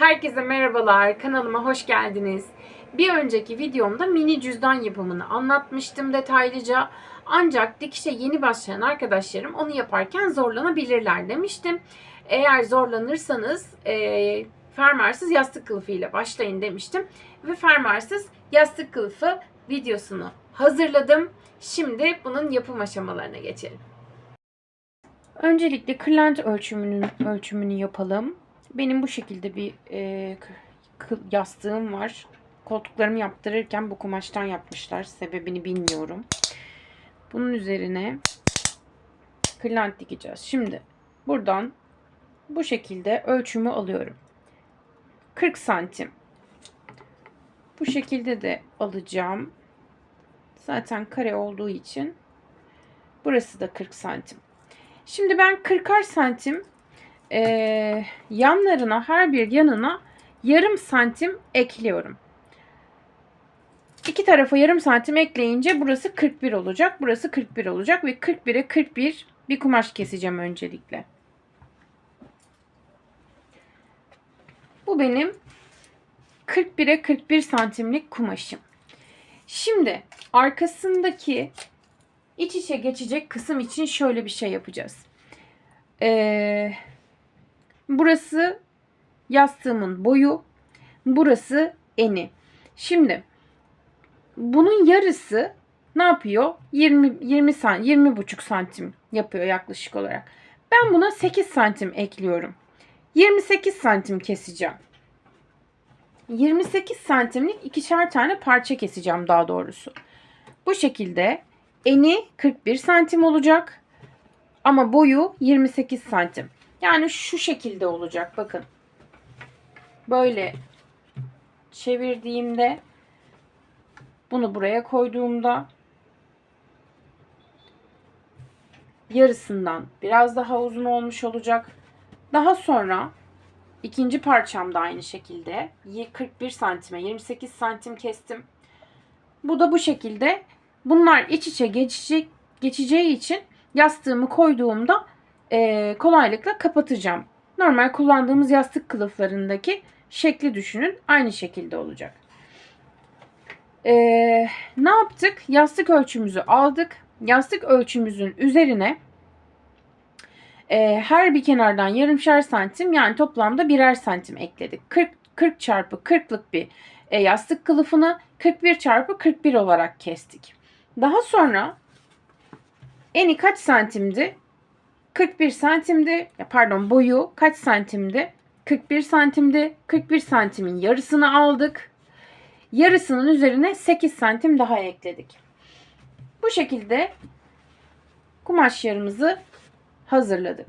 Herkese merhabalar, kanalıma hoş geldiniz. Bir önceki videomda mini cüzdan yapımını anlatmıştım detaylıca. Ancak dikişe yeni başlayan arkadaşlarım onu yaparken zorlanabilirler demiştim. Eğer zorlanırsanız e, fermuarsız yastık kılıfı ile başlayın demiştim. Ve fermuarsız yastık kılıfı videosunu hazırladım. Şimdi bunun yapım aşamalarına geçelim. Öncelikle kırlent ölçümünün ölçümünü yapalım. Benim bu şekilde bir e, yastığım var. Koltuklarımı yaptırırken bu kumaştan yapmışlar. Sebebini bilmiyorum. Bunun üzerine kırlent dikeceğiz. Şimdi buradan bu şekilde ölçümü alıyorum. 40 santim. Bu şekilde de alacağım. Zaten kare olduğu için burası da 40 santim. Şimdi ben 40'ar santim e, yanlarına her bir yanına yarım santim ekliyorum. İki tarafa yarım santim ekleyince burası 41 olacak. Burası 41 olacak ve 41'e 41 bir kumaş keseceğim öncelikle. Bu benim 41'e 41 santimlik kumaşım. Şimdi arkasındaki iç içe geçecek kısım için şöyle bir şey yapacağız. Ee, burası yastığımın boyu. Burası eni. Şimdi bunun yarısı ne yapıyor? 20 20 san 20 buçuk santim yapıyor yaklaşık olarak. Ben buna 8 santim ekliyorum. 28 santim keseceğim. 28 santimlik ikişer tane parça keseceğim daha doğrusu. Bu şekilde eni 41 santim olacak. Ama boyu 28 santim. Yani şu şekilde olacak bakın. Böyle çevirdiğimde bunu buraya koyduğumda yarısından biraz daha uzun olmuş olacak. Daha sonra ikinci parçam da aynı şekilde 41 santime 28 santim kestim. Bu da bu şekilde. Bunlar iç içe geçecek, geçeceği için yastığımı koyduğumda e, kolaylıkla kapatacağım. Normal kullandığımız yastık kılıflarındaki şekli düşünün. Aynı şekilde olacak. E, ne yaptık? Yastık ölçümüzü aldık. Yastık ölçümüzün üzerine e, her bir kenardan yarımşar santim yani toplamda birer santim ekledik. 40, 40 çarpı 40'lık bir e, yastık kılıfını 41 çarpı 41 olarak kestik. Daha sonra eni kaç santimdi? 41 santimdi. Pardon boyu kaç santimdi? 41 santimdi. 41 santimin yarısını aldık. Yarısının üzerine 8 santim daha ekledik. Bu şekilde kumaş yarımızı hazırladık.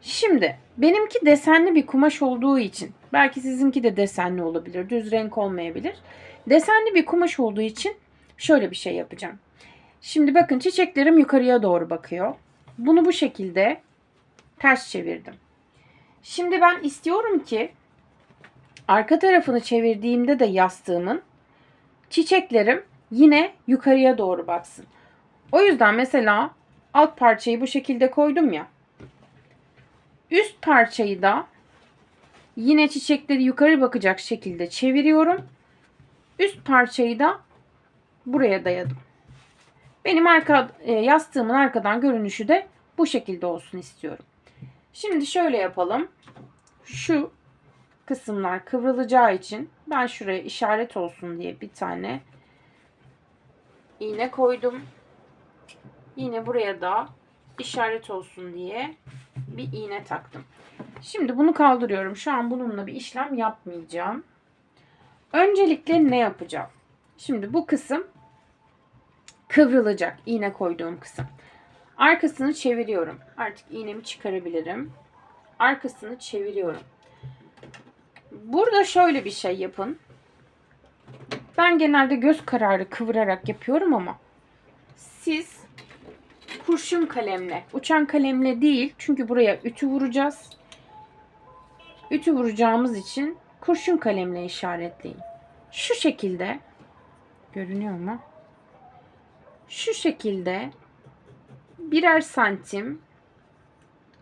Şimdi benimki desenli bir kumaş olduğu için belki sizinki de desenli olabilir, düz renk olmayabilir. Desenli bir kumaş olduğu için şöyle bir şey yapacağım. Şimdi bakın çiçeklerim yukarıya doğru bakıyor. Bunu bu şekilde ters çevirdim. Şimdi ben istiyorum ki arka tarafını çevirdiğimde de yastığımın çiçeklerim yine yukarıya doğru baksın. O yüzden mesela alt parçayı bu şekilde koydum ya. Üst parçayı da yine çiçekleri yukarı bakacak şekilde çeviriyorum. Üst parçayı da buraya dayadım. Benim arka e, yastığımın arkadan görünüşü de bu şekilde olsun istiyorum. Şimdi şöyle yapalım. Şu kısımlar kıvrılacağı için ben şuraya işaret olsun diye bir tane iğne koydum. Yine buraya da işaret olsun diye bir iğne taktım. Şimdi bunu kaldırıyorum. Şu an bununla bir işlem yapmayacağım. Öncelikle ne yapacağım? Şimdi bu kısım kıvrılacak. iğne koyduğum kısım. Arkasını çeviriyorum. Artık iğnemi çıkarabilirim. Arkasını çeviriyorum. Burada şöyle bir şey yapın. Ben genelde göz kararı kıvırarak yapıyorum ama siz kurşun kalemle, uçan kalemle değil çünkü buraya ütü vuracağız. Ütü vuracağımız için kurşun kalemle işaretleyin. Şu şekilde görünüyor mu? Şu şekilde birer santim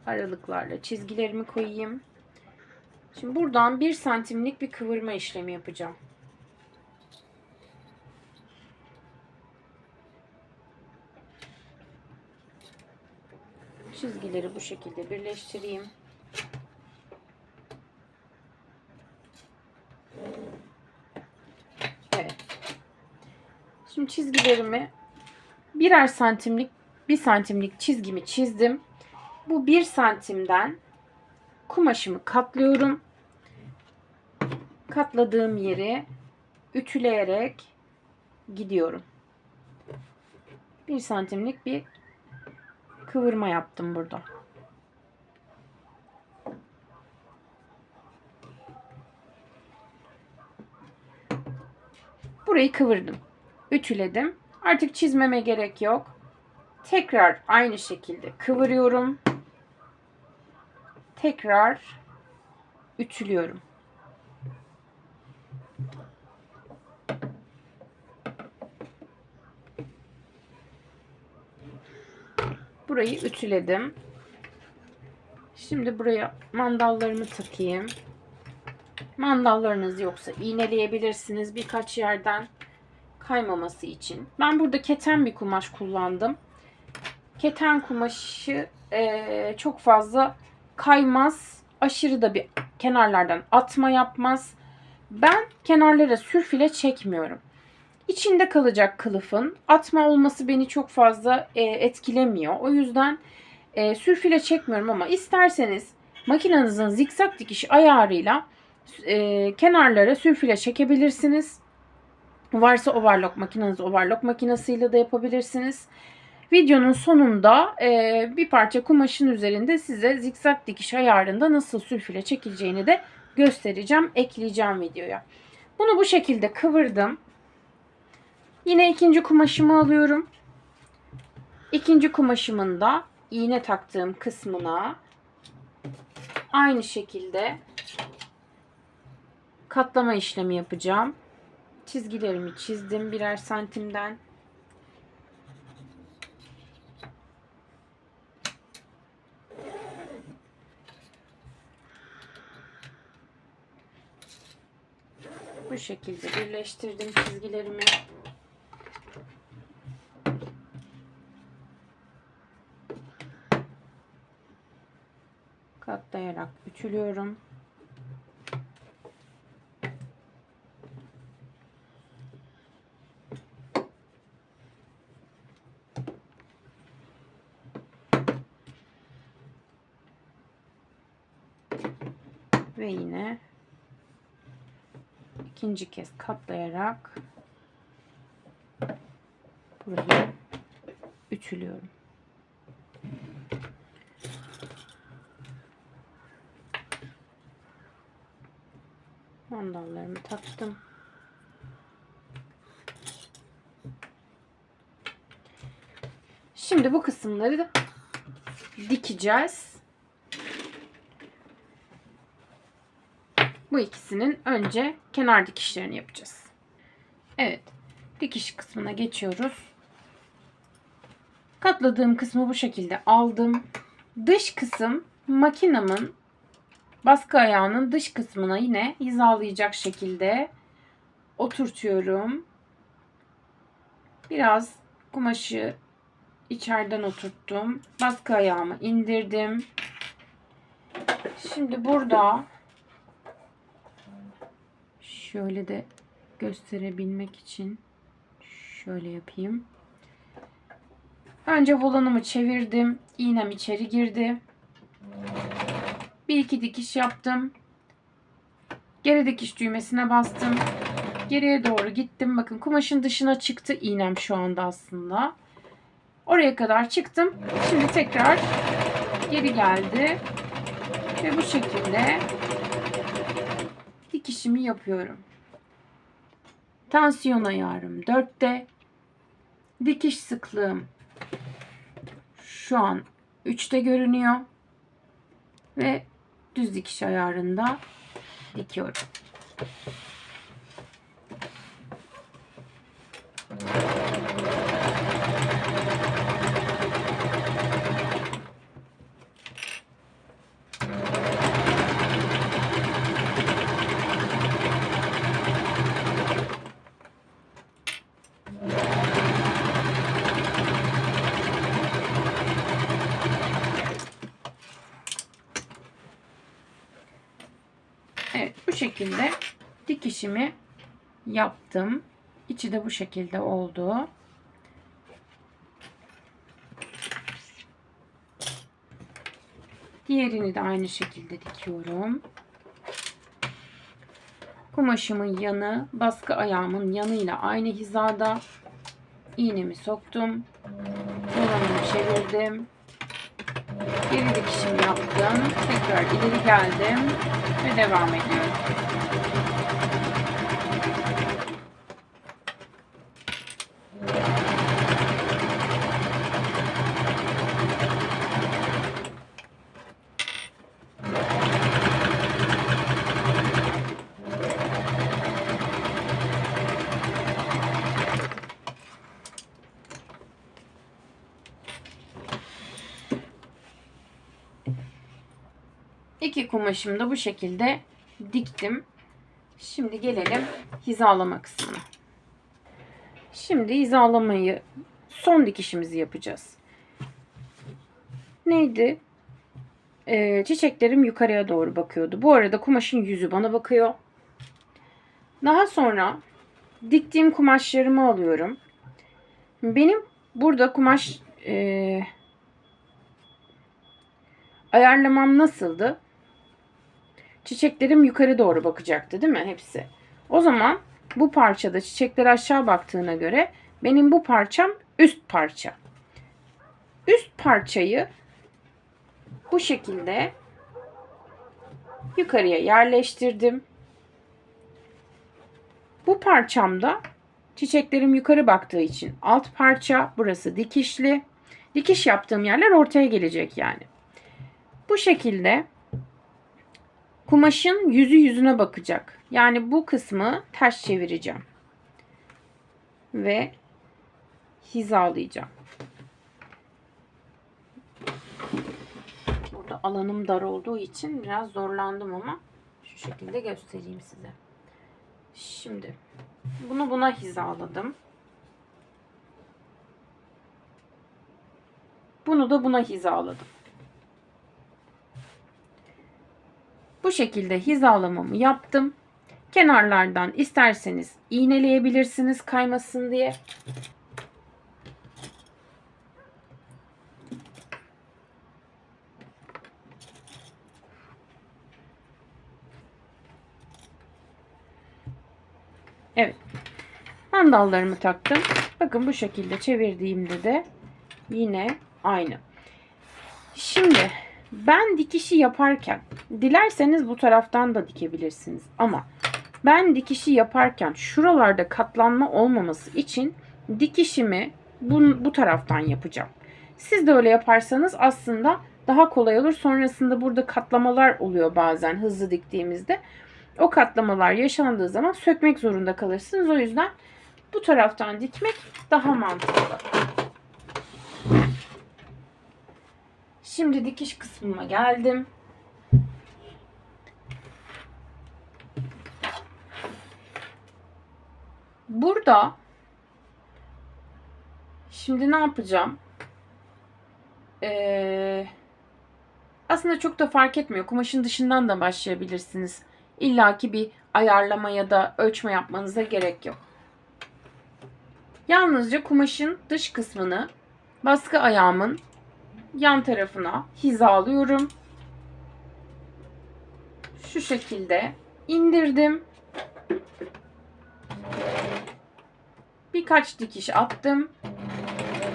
aralıklarla çizgilerimi koyayım. Şimdi buradan 1 santimlik bir kıvırma işlemi yapacağım. Çizgileri bu şekilde birleştireyim. Evet. Şimdi çizgilerimi birer santimlik bir santimlik çizgimi çizdim. Bu bir santimden kumaşımı katlıyorum. Katladığım yeri ütüleyerek gidiyorum. Bir santimlik bir kıvırma yaptım burada. Burayı kıvırdım. Ütüledim. Artık çizmeme gerek yok. Tekrar aynı şekilde kıvırıyorum. Tekrar ütülüyorum. Burayı ütüledim. Şimdi buraya mandallarımı takayım. Mandallarınız yoksa iğneleyebilirsiniz birkaç yerden kaymaması için. Ben burada keten bir kumaş kullandım. Keten kumaşı e, çok fazla kaymaz. Aşırı da bir kenarlardan atma yapmaz. Ben kenarlara sürfile çekmiyorum. İçinde kalacak kılıfın atma olması beni çok fazla e, etkilemiyor. O yüzden e, sürfile çekmiyorum ama isterseniz makinenizin zikzak dikiş ayarıyla e, kenarlara sürfile çekebilirsiniz. Varsa overlock makineniz overlock makinesiyle de yapabilirsiniz. Videonun sonunda e, bir parça kumaşın üzerinde size zikzak dikiş ayarında nasıl sürfile çekileceğini de göstereceğim. Ekleyeceğim videoya. Bunu bu şekilde kıvırdım. Yine ikinci kumaşımı alıyorum. İkinci kumaşımın da iğne taktığım kısmına aynı şekilde katlama işlemi yapacağım. Çizgilerimi çizdim birer santimden. Bu şekilde birleştirdim çizgilerimi. Katlayarak ütülüyorum. Ve yine ikinci kez katlayarak burayı ütülüyorum. Mandallarımı taktım. Şimdi bu kısımları da dikeceğiz. Bu ikisinin önce kenar dikişlerini yapacağız. Evet. Dikiş kısmına geçiyoruz. Katladığım kısmı bu şekilde aldım. Dış kısım makinamın baskı ayağının dış kısmına yine hizalayacak şekilde oturtuyorum. Biraz kumaşı içeriden oturttum. Baskı ayağımı indirdim. Şimdi burada şöyle de gösterebilmek için şöyle yapayım. Önce volanımı çevirdim. İğnem içeri girdi. Bir iki dikiş yaptım. Geri dikiş düğmesine bastım. Geriye doğru gittim. Bakın kumaşın dışına çıktı iğnem şu anda aslında. Oraya kadar çıktım. Şimdi tekrar geri geldi. Ve bu şekilde dikişimi yapıyorum. Tansiyon ayarım 4'te. Dikiş sıklığım şu an 3'te görünüyor. Ve düz dikiş ayarında dikiyorum. Evet bu şekilde dikişimi yaptım. İçi de bu şekilde oldu. Diğerini de aynı şekilde dikiyorum. Kumaşımın yanı baskı ayağımın yanıyla aynı hizada. İğnemi soktum. Dolanımı çevirdim. Geri dikişimi yaptım. Tekrar ileri geldim ve devam ediyorum. İki kumaşımı da bu şekilde diktim. Şimdi gelelim hizalama kısmına. Şimdi hizalamayı son dikişimizi yapacağız. Neydi? Ee, çiçeklerim yukarıya doğru bakıyordu. Bu arada kumaşın yüzü bana bakıyor. Daha sonra diktiğim kumaşlarımı alıyorum. Benim burada kumaş e, ayarlamam nasıldı? Çiçeklerim yukarı doğru bakacaktı değil mi hepsi? O zaman bu parçada çiçekler aşağı baktığına göre benim bu parçam üst parça. Üst parçayı bu şekilde yukarıya yerleştirdim. Bu parçamda çiçeklerim yukarı baktığı için alt parça burası dikişli. Dikiş yaptığım yerler ortaya gelecek yani. Bu şekilde kumaşın yüzü yüzüne bakacak. Yani bu kısmı ters çevireceğim. Ve hizalayacağım. Burada alanım dar olduğu için biraz zorlandım ama şu şekilde göstereyim size. Şimdi bunu buna hizaladım. Bunu da buna hizaladım. Bu şekilde hizalamamı yaptım. Kenarlardan isterseniz iğneleyebilirsiniz kaymasın diye. Evet. Mandallarımı taktım. Bakın bu şekilde çevirdiğimde de yine aynı. Şimdi ben dikişi yaparken dilerseniz bu taraftan da dikebilirsiniz ama ben dikişi yaparken şuralarda katlanma olmaması için dikişimi bu, bu taraftan yapacağım. Siz de öyle yaparsanız aslında daha kolay olur. Sonrasında burada katlamalar oluyor bazen hızlı diktiğimizde. O katlamalar yaşandığı zaman sökmek zorunda kalırsınız. O yüzden bu taraftan dikmek daha mantıklı. Şimdi dikiş kısmına geldim. Burada şimdi ne yapacağım? Ee, aslında çok da fark etmiyor. Kumaşın dışından da başlayabilirsiniz. İlla ki bir ayarlama ya da ölçme yapmanıza gerek yok. Yalnızca kumaşın dış kısmını baskı ayağımın yan tarafına hizalıyorum. Şu şekilde indirdim. Birkaç dikiş attım.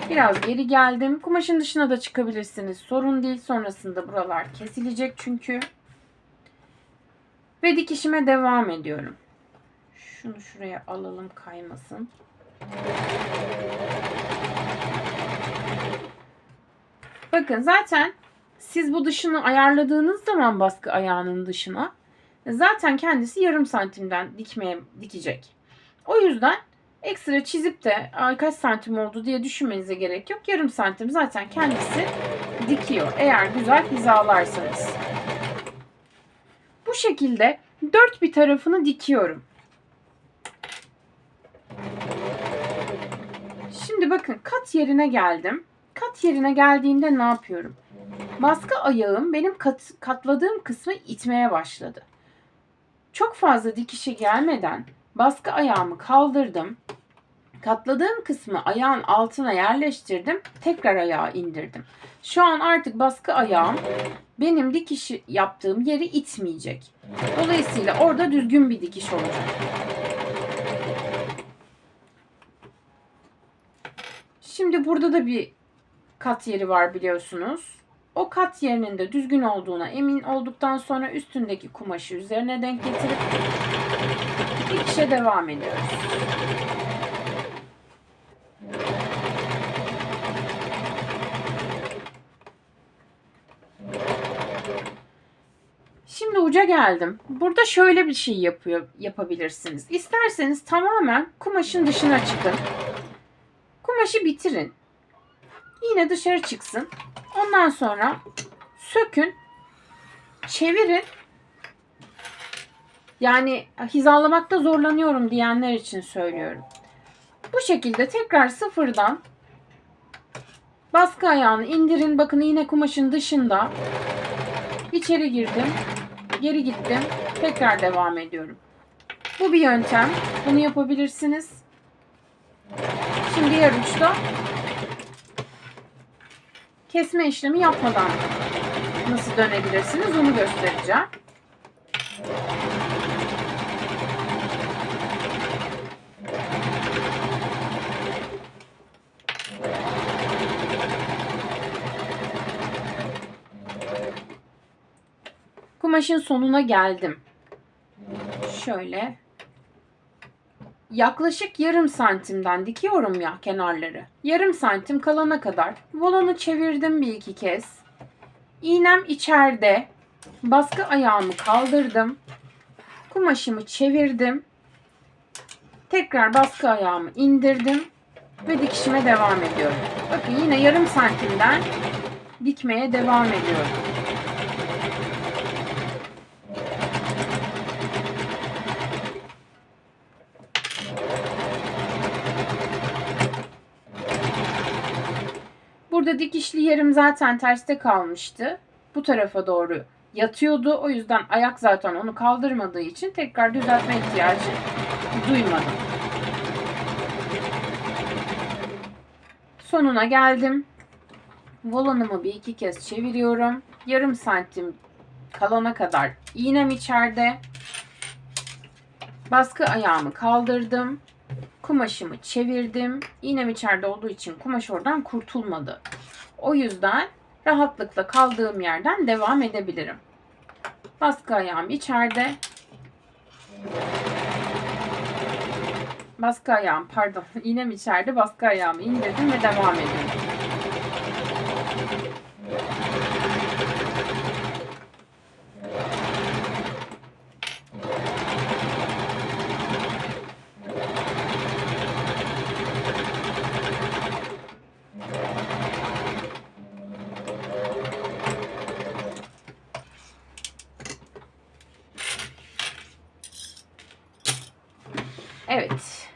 Biraz geri geldim. Kumaşın dışına da çıkabilirsiniz. Sorun değil. Sonrasında buralar kesilecek çünkü. Ve dikişime devam ediyorum. Şunu şuraya alalım kaymasın. Bakın zaten siz bu dışını ayarladığınız zaman baskı ayağının dışına zaten kendisi yarım santimden dikmeye dikecek. O yüzden ekstra çizip de kaç santim oldu diye düşünmenize gerek yok. Yarım santim zaten kendisi dikiyor. Eğer güzel hizalarsanız. Bu şekilde dört bir tarafını dikiyorum. Şimdi bakın kat yerine geldim. Kat yerine geldiğimde ne yapıyorum? Baskı ayağım benim kat, katladığım kısmı itmeye başladı. Çok fazla dikişe gelmeden baskı ayağımı kaldırdım. Katladığım kısmı ayağın altına yerleştirdim. Tekrar ayağı indirdim. Şu an artık baskı ayağım benim dikiş yaptığım yeri itmeyecek. Dolayısıyla orada düzgün bir dikiş olacak. Şimdi burada da bir kat yeri var biliyorsunuz. O kat yerinin de düzgün olduğuna emin olduktan sonra üstündeki kumaşı üzerine denk getirip dikişe devam ediyoruz. Şimdi uca geldim. Burada şöyle bir şey yapıyor yapabilirsiniz. İsterseniz tamamen kumaşın dışına çıkın. Kumaşı bitirin. Yine dışarı çıksın. Ondan sonra sökün, çevirin. Yani hizalamakta zorlanıyorum diyenler için söylüyorum. Bu şekilde tekrar sıfırdan baskı ayağını indirin. Bakın yine kumaşın dışında. İçeri girdim. Geri gittim. Tekrar devam ediyorum. Bu bir yöntem. Bunu yapabilirsiniz. Şimdi diğer uçta kesme işlemi yapmadan nasıl dönebilirsiniz onu göstereceğim. Kumaşın sonuna geldim. Şöyle yaklaşık yarım santimden dikiyorum ya kenarları. Yarım santim kalana kadar volanı çevirdim bir iki kez. İğnem içeride. Baskı ayağımı kaldırdım. Kumaşımı çevirdim. Tekrar baskı ayağımı indirdim ve dikişime devam ediyorum. Bakın yine yarım santimden dikmeye devam ediyorum. Burada dikişli yerim zaten terste kalmıştı. Bu tarafa doğru yatıyordu. O yüzden ayak zaten onu kaldırmadığı için tekrar düzeltme ihtiyacı duymadım. Sonuna geldim. Volanımı bir iki kez çeviriyorum. Yarım santim kalana kadar iğnem içeride. Baskı ayağımı kaldırdım. Kumaşımı çevirdim. İğnem içeride olduğu için kumaş oradan kurtulmadı. O yüzden rahatlıkla kaldığım yerden devam edebilirim. Baskı ayağım içeride. Baskı ayağım pardon iğnem içeride baskı ayağımı indirdim ve devam ediyorum. Evet.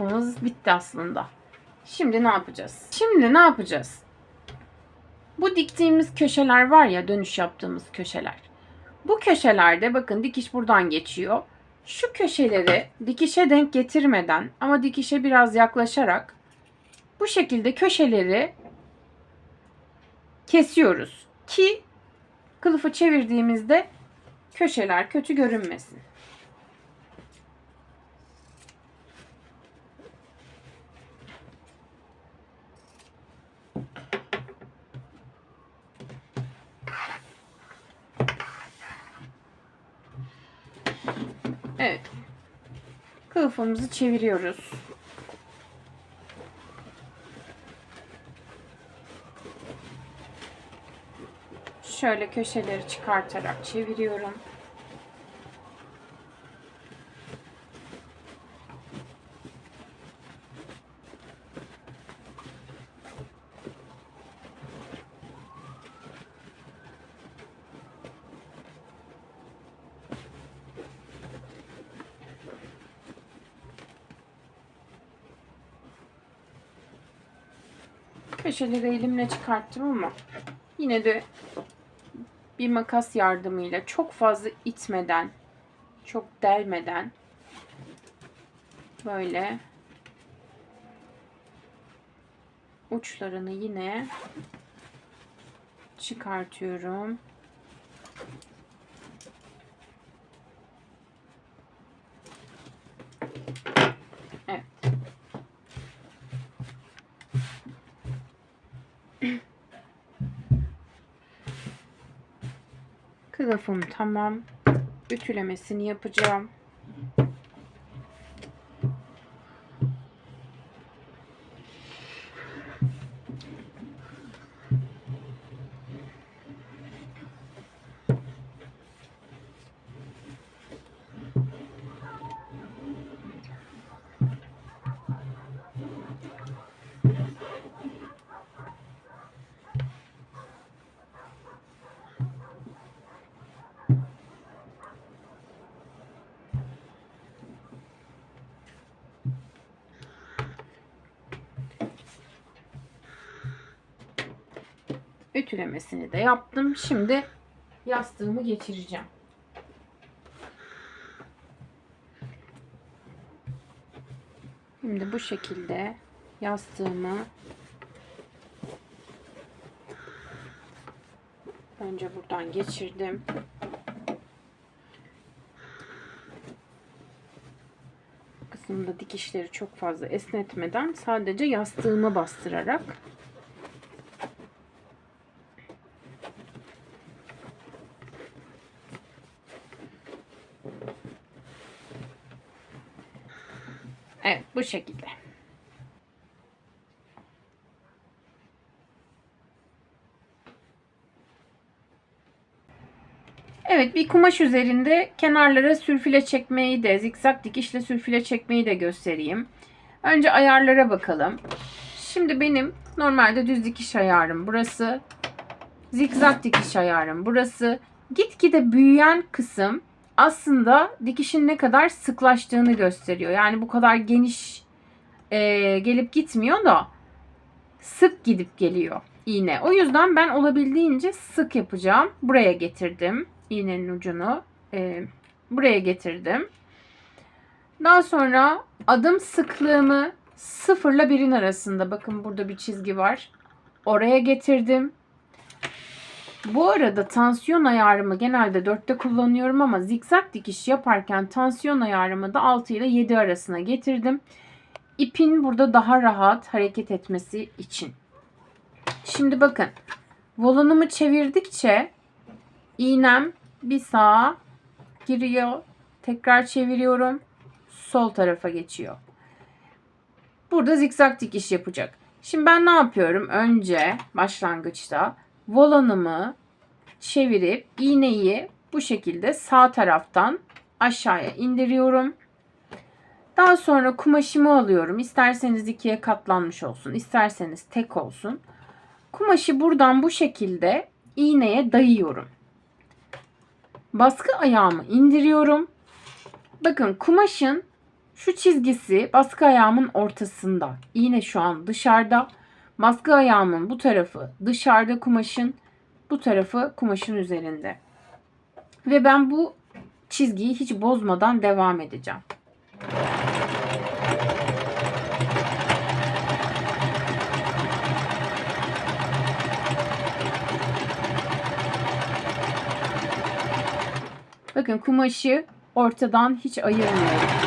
Kılıfımız bitti aslında. Şimdi ne yapacağız? Şimdi ne yapacağız? Bu diktiğimiz köşeler var ya dönüş yaptığımız köşeler. Bu köşelerde bakın dikiş buradan geçiyor. Şu köşeleri dikişe denk getirmeden ama dikişe biraz yaklaşarak bu şekilde köşeleri kesiyoruz ki kılıfı çevirdiğimizde köşeler kötü görünmesin. Evet. Kılıfımızı çeviriyoruz. Şöyle köşeleri çıkartarak çeviriyorum. Köşeleri elimle çıkarttım ama yine de bir makas yardımıyla çok fazla itmeden çok delmeden böyle uçlarını yine çıkartıyorum. Kılıfım tamam. Ütülemesini yapacağım. Ütülemesini de yaptım. Şimdi yastığımı geçireceğim. Şimdi bu şekilde yastığımı önce buradan geçirdim. Bu kısımda dikişleri çok fazla esnetmeden sadece yastığımı bastırarak Evet bu şekilde. Evet bir kumaş üzerinde kenarlara sülfile çekmeyi de zikzak dikişle sülfile çekmeyi de göstereyim. Önce ayarlara bakalım. Şimdi benim normalde düz dikiş ayarım burası. Zikzak dikiş ayarım burası. Gitgide büyüyen kısım aslında dikişin ne kadar sıklaştığını gösteriyor. Yani bu kadar geniş e, gelip gitmiyor da sık gidip geliyor iğne. O yüzden ben olabildiğince sık yapacağım. Buraya getirdim iğnenin ucunu. E, buraya getirdim. Daha sonra adım sıklığımı sıfırla birin arasında bakın burada bir çizgi var. Oraya getirdim. Bu arada tansiyon ayarımı genelde 4'te kullanıyorum ama zikzak dikiş yaparken tansiyon ayarımı da 6 ile 7 arasına getirdim. İpin burada daha rahat hareket etmesi için. Şimdi bakın. Volonumu çevirdikçe iğnem bir sağa giriyor. Tekrar çeviriyorum. Sol tarafa geçiyor. Burada zikzak dikiş yapacak. Şimdi ben ne yapıyorum? Önce başlangıçta volonumu çevirip iğneyi bu şekilde sağ taraftan aşağıya indiriyorum. Daha sonra kumaşımı alıyorum. İsterseniz ikiye katlanmış olsun, isterseniz tek olsun. Kumaşı buradan bu şekilde iğneye dayıyorum. Baskı ayağımı indiriyorum. Bakın kumaşın şu çizgisi baskı ayağımın ortasında. İğne şu an dışarıda. Baskı ayağımın bu tarafı dışarıda kumaşın, bu tarafı kumaşın üzerinde. Ve ben bu çizgiyi hiç bozmadan devam edeceğim. Bakın kumaşı ortadan hiç ayırmıyorum.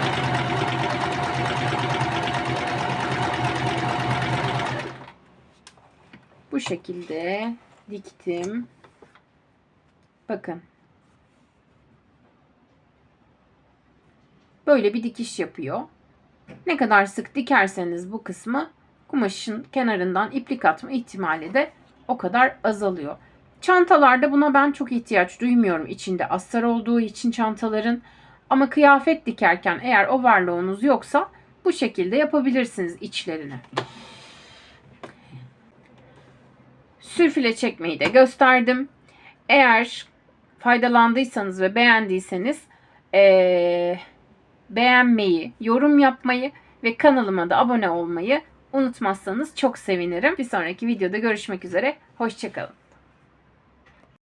Bu şekilde diktim. Bakın. Böyle bir dikiş yapıyor. Ne kadar sık dikerseniz bu kısmı kumaşın kenarından iplik atma ihtimali de o kadar azalıyor. Çantalarda buna ben çok ihtiyaç duymuyorum içinde astar olduğu için çantaların. Ama kıyafet dikerken eğer overlock'unuz yoksa bu şekilde yapabilirsiniz içlerini. Sürfile çekmeyi de gösterdim. Eğer faydalandıysanız ve beğendiyseniz ee, beğenmeyi, yorum yapmayı ve kanalıma da abone olmayı unutmazsanız çok sevinirim. Bir sonraki videoda görüşmek üzere. Hoşçakalın.